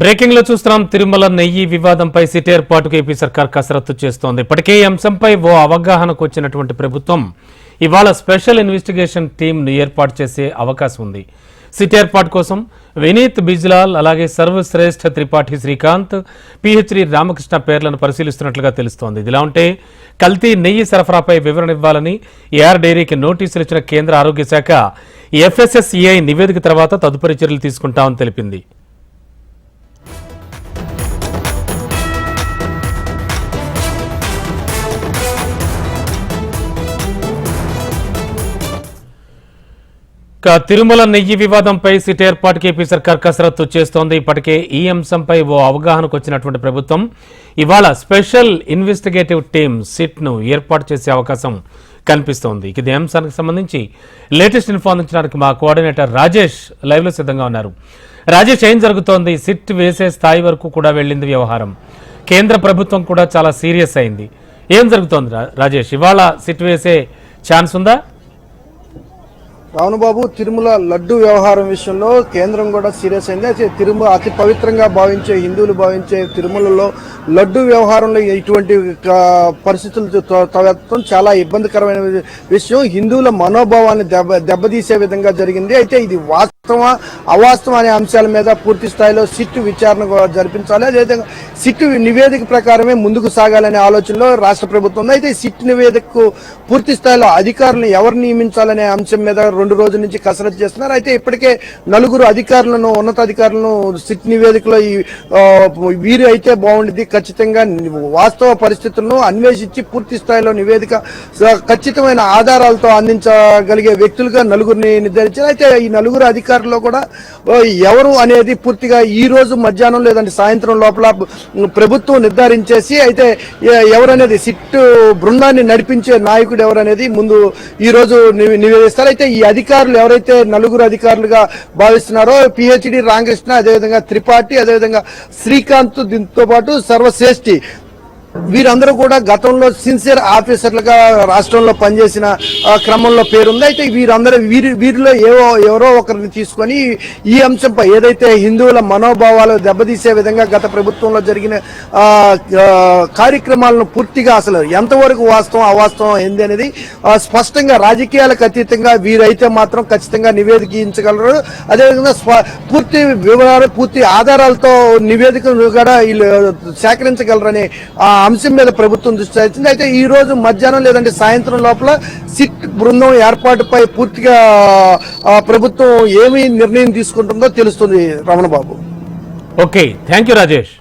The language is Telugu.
బ్రేకింగ్లో చూస్తున్నాం. తిరుమల నెయ్యి వివాదంపై సిటీ ఏర్పాటుకు ఏపీ సర్కార్ కసరత్తు చేస్తోంది. ఇప్పటికే ఈ అంశంపై ఓ అవగాహనకు వచ్చినటువంటి ప్రభుత్వం ఇవాళ స్పెషల్ ఇన్వెస్టిగేషన్ టీంను ఏర్పాటు చేసే అవకాశం ఉంది. సిటీ ఏర్పాటు కోసం వినీత్ బిజ్లాల్ అలాగే సర్వశ్రేష్ఠ త్రిపాఠి శ్రీకాంత్ పిహెచ్డి రామకృష్ణ పేర్లను పరిశీలిస్తున్నట్లుగా తెలుస్తోంది. ఇదిలా ఉంటే కల్తీ నెయ్యి సరఫరాపై వివరణ ఇవ్వాలని ఏఆర్ డైరీకి నోటీసులు ఇచ్చిన కేంద్ర ఆరోగ్య శాఖ ఎఫ్ఎస్ఎస్ఈఐ నివేదిక తర్వాత తదుపరి చర్యలు తీసుకుంటామని తెలిపింది. ఇక తిరుమల నెయ్యి వివాదంపై సిట్ ఏర్పాటు ఏపీ సర్కార్ కసరత్తు చేస్తోంది. ఇప్పటికే ఈ అంశంపై ఓ అవగాహనకు వచ్చినటువంటి ప్రభుత్వం ఇవాళ స్పెషల్ ఇన్వెస్టిగేటివ్ టీమ్ సిట్ను ఏర్పాటు చేసే అవకాశం కనిపిస్తోంది. ఇది అంశానికి సంబంధించి లేటెస్ట్ ఇన్ఫో అందించడానికి మా కోఆర్డినేటర్ రాజేష్ లైవ్లో సిద్ధంగా ఉన్నారు. రాజేష్ ఏం జరుగుతోంది? సిట్ వేసే స్థాయి వరకు కూడా వెళ్ళింది వ్యవహారం. కేంద్ర ప్రభుత్వం కూడా చాలా సీరియస్ అయింది. ఏం జరుగుతోంది రా- రాజేష్? ఇవాళ సిట్ వేసే ఛాన్స్ ఉందా? రావునబాబు తిరుమల లడ్డు వ్యవహారం విషయంలో కేంద్రం కూడా సీరియస్ అయింది. అయితే తిరుమల అతి పవిత్రంగా భావించే హిందువులు భావించే తిరుమలలో లడ్డు వ్యవహారంలో ఇటువంటి పరిస్థితులు తవ్వడం చాలా ఇబ్బందికరమైన విషయం. హిందువుల మనోభావాన్ని దెబ్బ దెబ్బతీసే విధంగా జరిగింది. అయితే ఇది వాస్తవ. అవాస్తవం అనే అంశాల మీద పూర్తి స్థాయిలో సిట్టు విచారణ జరిపించాలి. అదేవిధంగా సిట్టు నివేదిక ప్రకారమే ముందుకు సాగాలనే ఆలోచనలో రాష్ట్ర ప్రభుత్వం ఉంది అయితే సిట్ నివేదికకు పూర్తి స్థాయిలో అధికారులను ఎవరు నియమించాలనే అంశం మీద రెండు రోజుల నుంచి కసరత్తు చేస్తున్నారు. అయితే ఇప్పటికే నలుగురు అధికారులను ఉన్నతాధికారులను సిట్ నివేదికలో ఈ వీరు అయితే బాగుండేది ఖచ్చితంగా వాస్తవ పరిస్థితులను అన్వేషించి పూర్తి స్థాయిలో నివేదిక ఖచ్చితమైన ఆధారాలతో అందించగలిగే వ్యక్తులుగా నలుగురిని నిర్ధారించారు. అయితే ఈ నలుగురు అధికారుల్లో కూడా ఎవరు అనేది పూర్తిగా ఈ రోజు మధ్యాహ్నం లేదంటే సాయంత్రం లోపల ప్రభుత్వం నిర్ధారించేసి అయితే ఎవరనేది సిట్ బృందాన్ని నడిపించే నాయకుడు ఎవరనేది ముందు ఈ రోజు నివేదిస్తారు. అయితే ఈ అధికారులు ఎవరైతే నలుగురు అధికారులుగా భావిస్తున్నారో పిహెచ్డి రామకృష్ణ అదేవిధంగా త్రిపాఠి అదేవిధంగా శ్రీకాంత్ దీంతో పాటు సర్వశ్రేష్ఠి వీరందరూ కూడా గతంలో సిన్సియర్ ఆఫీసర్లుగా రాష్ట్రంలో పనిచేసిన క్రమంలో పేరుంది. అయితే వీరందరూ వీరి వీరిలో ఏవో ఎవరో ఒకరిని తీసుకొని ఈ అంశంపై ఏదైతే హిందువుల మనోభావాలు దెబ్బతీసే విధంగా గత ప్రభుత్వంలో జరిగిన కార్యక్రమాలను పూర్తిగా అసలు ఎంతవరకు వాస్తవం అవాస్తవం ఏంది అనేది స్పష్టంగా రాజకీయాలకు అతీతంగా వీరైతే మాత్రం ఖచ్చితంగా నివేదించగలరు అదేవిధంగా పూర్తి వివరాలు పూర్తి ఆధారాలతో నివేదికను కూడా వీళ్ళు సేకరించగలరని ఆ అంశం మీద ప్రభుత్వం దృష్టి సారించింది. అయితే ఈ రోజు మధ్యాహ్నం లేదంటే సాయంత్రం లోపల సిట్ బృందం ఏర్పాటుపై పూర్తిగా ప్రభుత్వం ఏమి నిర్ణయం తీసుకుంటుందో తెలుస్తుంది Ramana Babu okay thank you Rajesh.